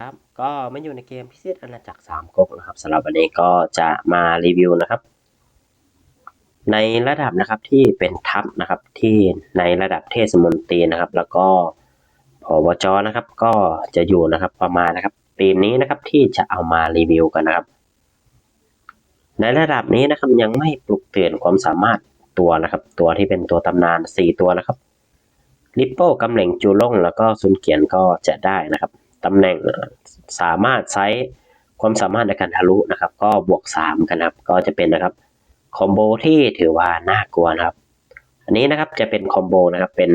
ครับก็มาอยู่ในเกมพิเศษอาณาจักรสามก๊กนะครับสำหรับวันนี้ก็จะมารีวิวนะครับ ในระดับนะครับที่เป็นทัพนะครับที่ในระดับเทศมนตรีนะครับ แล้วก็ผบจนะครับ ก็จะอยู่นะครับประมาณนะครับปีนี้นะครับที่จะเอามารีวิวกันนะครับ ในระดับนี้นะครับยังไม่ปลุกเตื่นความสามารถตัวนะครับ ตัวที่เป็นตัวตำนานสี่ตัวนะครับลิปโป้กำเหล่งจูล่งแล้วก็ซุนเกียนก็จะได้นะครับ ตำแหน่งสามารถใช้ความสามารถในการทะลุนะครับ ก็บวกสามกันนะครับก็จะเป็นนะครับคอมโบที่ถือว่าน่ากลัวนะครับ อันนี้นะครับจะเป็นคอมโบนะครับเป็น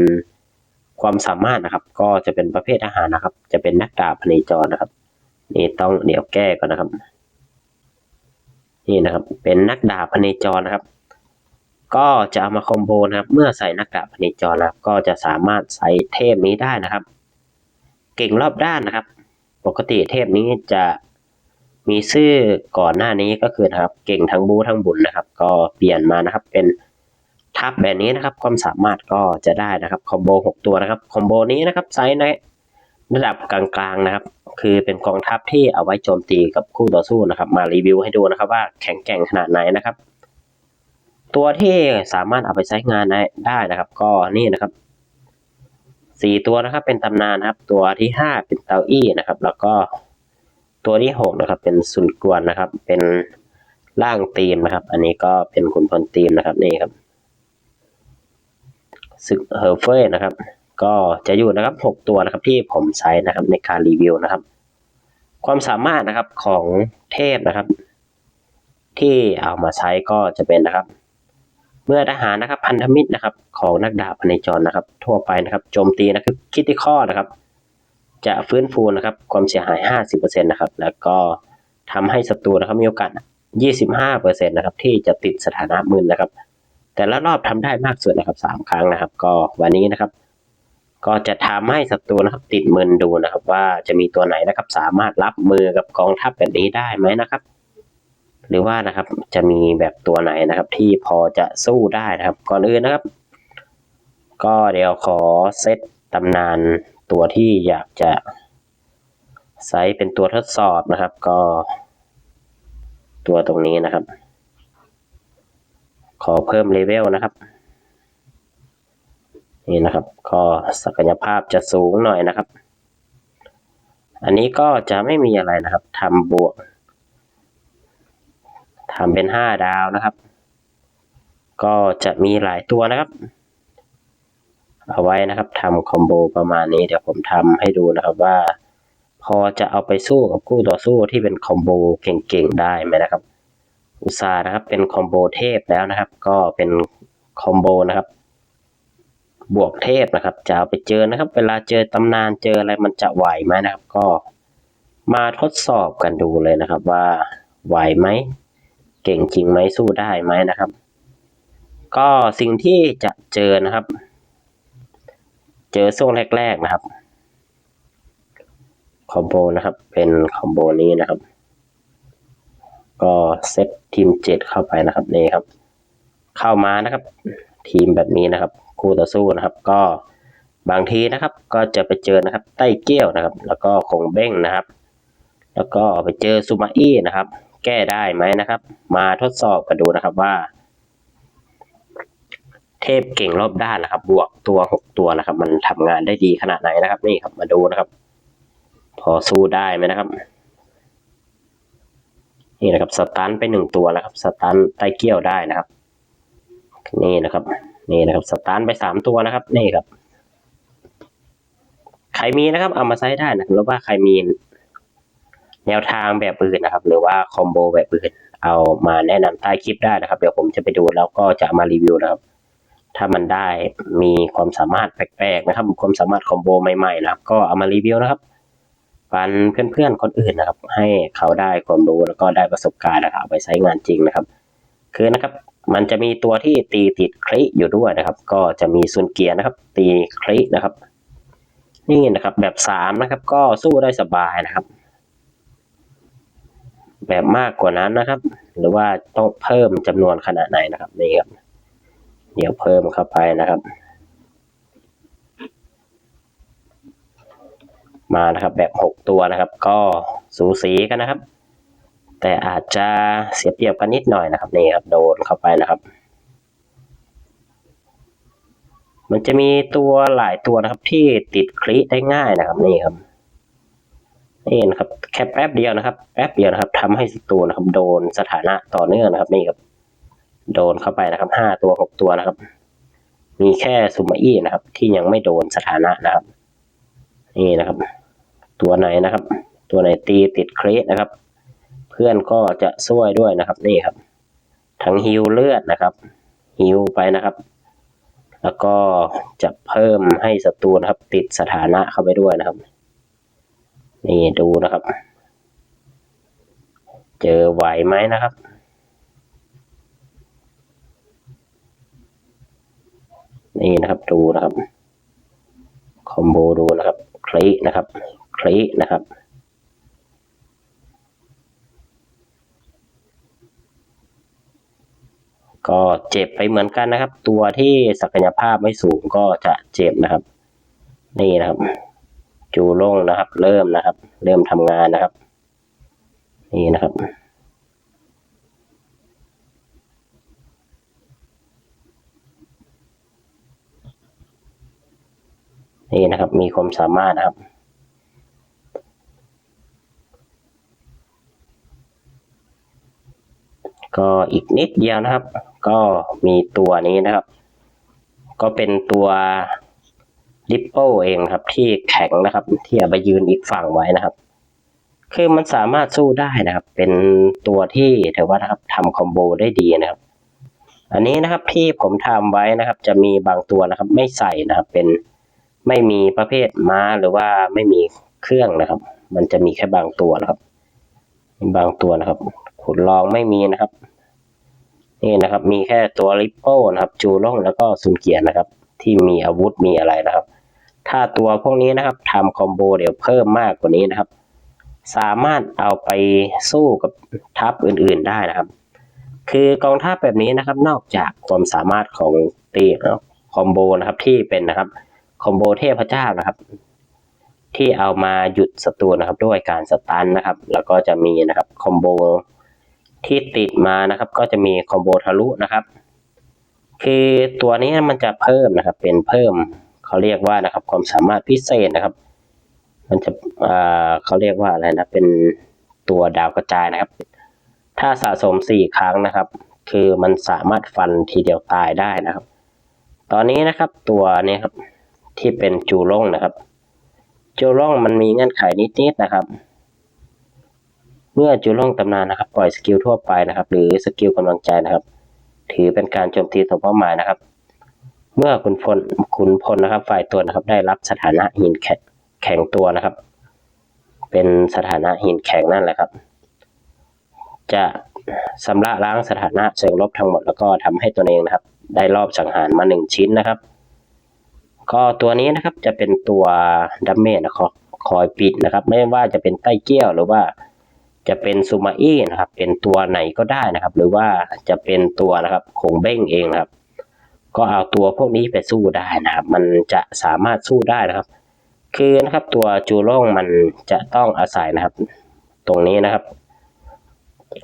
ความสามารถนะครับ ก็จะเป็นประเภทอาหารนะครับ จะเป็นนักดาบพเนจรนะครับ นี่ต้องเดี๋ยวแก้ก่อนนะครับ นี่นะครับ เป็นนักดาบพเนจรนะครับ ก็จะเอามาคอมโบนะครับ เมื่อใส่นักดาบพเนจรนะครับ ก็จะสามารถใส่เทพนี้ได้นะครับ ก่งรอบด้านนะครับ ปกติเทพนี้จะมีชื่อก่อนหน้านี้ก็คือนะครับเก่งทั้งบูทั้งบุญนะครับ ก็เปลี่ยนมานะครับเป็นทับแบบนี้นะครับ ความสามารถก็จะได้นะครับคอมโบหกตัวนะครับคอมโบนี้นะครับไซส์ในระดับกลางๆนะครับ คือเป็นกองทัพที่เอาไว้โจมตีกับคู่ต่อสู้นะครับ มารีวิวให้ดูนะครับว่าแข็งแกร่งขนาดไหนนะครับ ตัวที่สามารถเอาไปใช้งานได้นะครับ ก็นี่นะครับ สี่ตัวนะครับ เป็นตำนานนะครับ ตัวที่ห้าเป็นเตาอี้นะครับ แล้วก็ตัวที่หกนะครับ เป็นสุนกวนนะครับ เป็นร่างตีมนะครับ อันนี้ก็เป็นขุนพลตีมนะครับนี่ครับซึกเฮอร์เฟยนะครับ ก็จะอยู่นะครับหกตัวนะครับที่ผมใช้นะครับในการรีวิวนะครับ ความสามารถนะครับของเทพนะครับ ที่เอามาใช้ก็จะเป็นนะครับ มื่อทหารนะครับพันธมิตรนะครับ ของนักดาบพเนจรนะครับ ทั่วไปนะครับโจมตีนะครับคิดที่ข้อนะครับ จะฟื้นฟูนะครับ ความเสียหาย 50%นะครับ แล้วก็ทำให้ศัตรูนะครับมีโอกาส 25%นะครับ ที่จะติดสถานะมึนนะครับ แต่ละรอบทำได้มากสุดนะครับ 3 ครั้งนะครับ ก็วันนี้นะครับ ก็จะทำให้ศัตรูนะครับ ติดมึนดูนะครับ ว่าจะมีตัวไหนนะครับ สามารถรับมือกับกองทัพแบบนี้ได้ไหมนะครับ หรือว่านะครับจะมีแบบตัวไหนนะครับ ที่พอจะสู้ได้นะครับ ก่อนอื่นนะครับ ก็เดี๋ยวขอเซตตำนานตัวที่อยากจะใช้เป็นตัวทดสอบนะครับ ก็ตัวตรงนี้นะครับ ขอเพิ่มเลเวลนะครับ นี่นะครับ ก็ศักยภาพจะสูงหน่อยนะครับ อันนี้ก็จะไม่มีอะไรนะครับทำบวก ทำเป็นห้าดาวนะครับ ก็จะมีหลายตัวนะครับ เอาไว้นะครับทำคอมโบประมาณนี้ เดี๋ยวผมทำให้ดูนะครับว่า พอจะเอาไปสู้กับคู่ต่อสู้ที่เป็นคอมโบเก่งๆได้ไหมนะครับ อุตสาห์นะครับเป็นคอมโบเทพแล้วนะครับ ก็เป็นคอมโบนะครับบวกเทพนะครับ จะเอาไปเจอนะครับ เวลาเจอตำนานเจออะไรมันจะไหวไหมนะครับ ก็มาทดสอบกันดูเลยนะครับว่าไหวไหม เก่งจริงไหมสู้ได้ไหมนะครับ ก็สิ่งที่จะเจอนะครับ เจอช่วงแรกๆนะครับคอมโบนะครับ เป็นคอมโบนี้นะครับ ก็เซตทีมเจ็ดเข้าไปนะครับนี่ครับ เข้ามานะครับ ทีมแบบนี้นะครับ คู่ต่อสู้นะครับ ก็บางทีนะครับ ก็จะไปเจอนะครับ ใต้เกี้ยวนะครับ แล้วก็คงเบ้งนะครับ แล้วก็ไปเจอซูมาอี้นะครับ แก้ได้ไหมนะครับ มาทดสอบกันดูนะครับว่า เทพเก่งรอบด้านนะครับ บวกตัวหกตัวนะครับ มันทำงานได้ดีขนาดไหนนะครับ นี่ครับมาดูนะครับ พอสู้ได้ไหมนะครับ นี่นะครับสตันไปหนึ่งตัวนะครับสตันไตเกี้ยวได้นะครับ นี่นะครับ นี่นะครับสตันไปสามตัวนะครับ นี่ครับ ใครมีนะครับเอามาใช้ได้นะครับหรือว่าใครมี แนวทางแบบอื่นนะครับ หรือว่าคอมโบแบบอื่นเอามาแนะนำใต้คลิปได้นะครับ เดี๋ยวผมจะไปดูแล้วก็จะมารีวิวนะครับ ถ้ามันได้มีความสามารถแปลกๆนะครับความสามารถคอมโบใหม่ๆนะครับ ก็เอามารีวิวนะครับปันเพื่อนๆคนอื่นนะครับ ให้เขาได้ความรู้แล้วก็ได้ประสบการณ์นะครับไปใช้งานจริงนะครับ คือนะครับมันจะมีตัวที่ตีติดคลิอยู่ด้วยนะครับ ก็จะมีซุนเกียร์นะครับ ตีคลินะครับ นี่นะครับแบบสามนะครับ ก็สู้ได้สบายนะครับ แบบมากกว่านั้นนะครับ หรือว่าต้องเพิ่มจำนวนขนาดไหนนะครับนี่ครับเดี๋ยวเพิ่มเข้าไปนะครับ มานะครับแบบหกตัวนะครับ ก็สูสีกันนะครับ แต่อาจจะเสียเปรียบกันนิดหน่อยนะครับนี่ครับโดนเข้าไปนะครับ มันจะมีตัวหลายตัวนะครับที่ติดคลิได้ง่ายนะครับนี่ครับ นี่นะครับแค่แป๊บเดียวนะครับแป๊บเดียวนะครับทำให้ศัตรูนะครับ โดนสถานะต่อเนื่องนะครับ นี่ครับ โดนเข้าไปนะครับห้าตัวหกตัวนะครับ มีแค่ซุมมาอี้นะครับ ที่ยังไม่โดนสถานะนะครับ นี่นะครับ ตัวไหนนะครับ ตัวไหนตีติดเครสนะครับ เพื่อนก็จะช่วยด้วยนะครับ นี่ครับ ทั้งฮิวเลือดนะครับฮิวไปนะครับ แล้วก็จะเพิ่มให้ศัตรูนะครับ ติดสถานะเข้าไปด้วยนะครับ นี่ดูนะครับ เจอไหวไหมนะครับ นี่นะครับดูนะครับ คอมโบดูนะครับ คลินะครับ คลินะครับก็เจ็บไปเหมือนกันนะครับ ตัวที่ศักยภาพไม่สูงก็จะเจ็บนะครับ นี่นะครับ จูโล่งนะครับ เริ่มนะครับ เริ่มทำงานนะครับ นี่นะครับนี่นะครับ มีความสามารถนะครับ ก็อีกนิดเดียวนะครับ ก็มีตัวนี้นะครับ ก็เป็นตัว ลิปโป้เองครับ ที่แข็งนะครับ ที่เอาไปยืนอีกฝั่งไว้นะครับ คือมันสามารถสู้ได้นะครับ เป็นตัวที่ถือว่านะครับทำคอมโบได้ดีนะครับ อันนี้นะครับที่ผมทำไว้นะครับ จะมีบางตัวนะครับ ไม่ใส่นะครับ เป็นไม่มีประเภทม้าหรือว่าไม่มีเครื่องนะครับ มันจะมีแค่บางตัวนะครับบางตัวนะครับ ขุดลองไม่มีนะครับ นี่นะครับ มีแค่ตัวลิปโป้นะครับ จูล่งแล้วก็ซุนเกียร์นะครับ ที่มีอาวุธมีอะไรนะครับ ถ้าตัวพวกนี้นะครับทำคอมโบเดี๋ยวเพิ่มมากกว่านี้นะครับ สามารถเอาไปสู้กับทัพอื่นๆได้นะครับ คือกองทัพแบบนี้นะครับ นอกจากความสามารถของตีคอมโบนะครับที่เป็นนะครับคอมโบเทพเจ้านะครับ ที่เอามาหยุดศัตรูนะครับ ด้วยการสตันนะครับ แล้วก็จะมีนะครับคอมโบที่ติดมานะครับ ก็จะมีคอมโบทะลุนะครับ คือตัวนี้มันจะเพิ่มนะครับ เป็นเพิ่ม เขาเรียกว่านะครับ ความสามารถพิเศษนะครับ มันจะเขาเรียกว่าอะไรนะ เป็นตัวดาวกระจายนะครับ ถ้าสะสมสี่ครั้งนะครับ คือมันสามารถฟันทีเดียวตายได้นะครับ ตอนนี้นะครับตัวนี้ครับที่เป็นจูล่งนะครับ จูล่งมันมีเงื่อนไขนิดๆนะครับ เมื่อจูล่งตำนานนะครับ ปล่อยสกิลทั่วไปนะครับ หรือสกิลกำลังใจนะครับ ถือเป็นการโจมตีต่อเป้าหมายนะครับ เมื่อคุณพลคุณพลนะครับ ฝ่ายตัวนะครับ ได้รับสถานะหินแข็งแข็งตัวนะครับ เป็นสถานะหินแข็งนั่นแหละครับ จะชำระล้างสถานะเชิงลบทั้งหมดแล้วก็ทำให้ตัวเองนะครับ ได้รอบสังหารมาหนึ่งชิ้นนะครับ ก็ตัวนี้นะครับจะเป็นตัวดัมเมจนะครับคอยปิดนะครับ ไม่ว่าจะเป็นใต้เกี้ยวหรือว่าจะเป็นซูมาอี้นะครับ เป็นตัวไหนก็ได้นะครับ หรือว่าจะเป็นตัวนะครับคงเบ้งเองนะครับ ก็เอาตัวพวกนี้ไปสู้ได้นะครับ มันจะสามารถสู้ได้นะครับ คือนะครับตัวจูโล่งมันจะต้องอาศัยนะครับ ตรงนี้นะครับ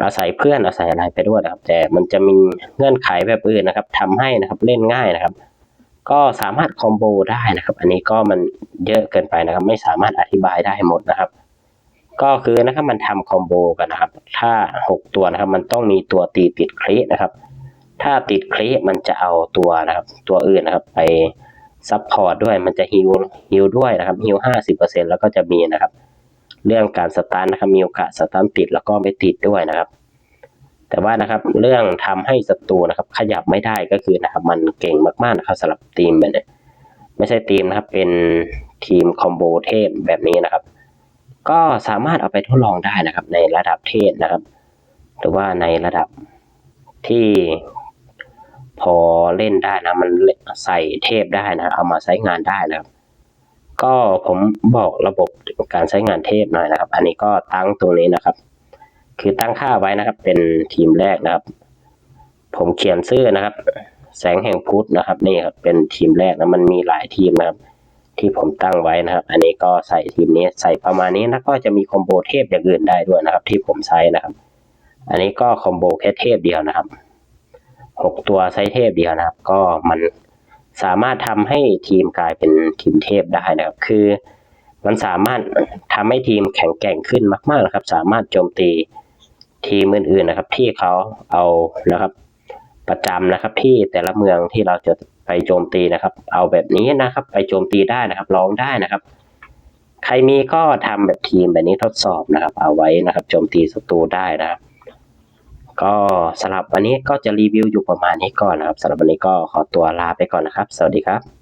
อาศัยเพื่อนอาศัยอะไรไปด้วยนะครับ แต่มันจะมีเงื่อนไขแบบอื่นนะครับทำให้นะครับเล่นง่ายนะครับ ก็สามารถคอมโบได้นะครับ อันนี้ก็มันเยอะเกินไปนะครับ ไม่สามารถอธิบายได้หมดนะครับ ก็คือนะครับมันทำคอมโบกันนะครับ ถ้าหกตัวนะครับ มันต้องมีตัวตีติดคลินะครับ ถ้าติดคลิมันจะเอาตัวนะครับ ตัวอื่นนะครับ ไปซับพอร์ตด้วยมันจะฮิวฮิวด้วยนะครับฮิวห้าสิบเปอร์เซ็นแล้วก็จะมีนะครับ เรื่องการสตาร์ทนะครับมีโอกาสสตาร์ทติดแล้วก็ไม่ติดด้วยนะครับ แต่ว่านะครับเรื่องทำให้ศัตรูนะครับ ขยับไม่ได้ก็คือนะครับ มันเก่งมากๆนะครับสำหรับทีมแบบนี้ไม่ใช่ทีมนะครับ เป็นทีมคอมโบเทพแบบนี้นะครับ ก็สามารถเอาไปทดลองได้นะครับ ในระดับเทพนะครับ หรือว่าในระดับที่ พอเล่นได้นะ มันใส่เทพได้นะ เอามาใช้งานได้นะครับ ก็ผมบอกระบบการใช้งานเทพหน่อยนะครับ อันนี้ก็ตั้งตรงนี้นะครับ คือตั้งค่าไว้นะครับ เป็นทีมแรกนะครับ ผมเขียนชื่อนะครับ แสงแห่งพุธนะครับ นี่ครับเป็นทีมแรกนะมันมีหลายทีมนะครับ ที่ผมตั้งไว้นะครับ อันนี้ก็ใส่ทีมนี้ใส่ประมาณนี้แล้วก็จะมีคอมโบเทพอย่างอื่นได้ด้วยนะครับ ที่ผมใช้นะครับ อันนี้ก็คอมโบแค่เทพเดียวนะครับ หกตัวใช้เทพเดียวนะครับ ก็มันสามารถทำให้ทีมกลายเป็นทีมเทพได้นะครับ คือ มันสามารถทำให้ทีมแข็งแกร่งขึ้นมากๆนะครับ สามารถโจมตีทีมอื่นๆนะครับ ที่เขาเอานะครับ ประจำนะครับ ที่แต่ละเมืองที่เราจะไปโจมตีนะครับ เอาแบบนี้นะครับ ไปโจมตีได้นะครับลองได้นะครับ ใครมีก็ทำแบบทีมแบบนี้ทดสอบนะครับ เอาไว้นะครับ โจมตีศัตรูได้นะครับ ก็สำหรับวันนี้ก็จะรีวิวอยู่ประมาณนี้ก่อนนะครับสำหรับวันนี้ก็ขอตัวลาไปก่อนนะครับ สวัสดีครับ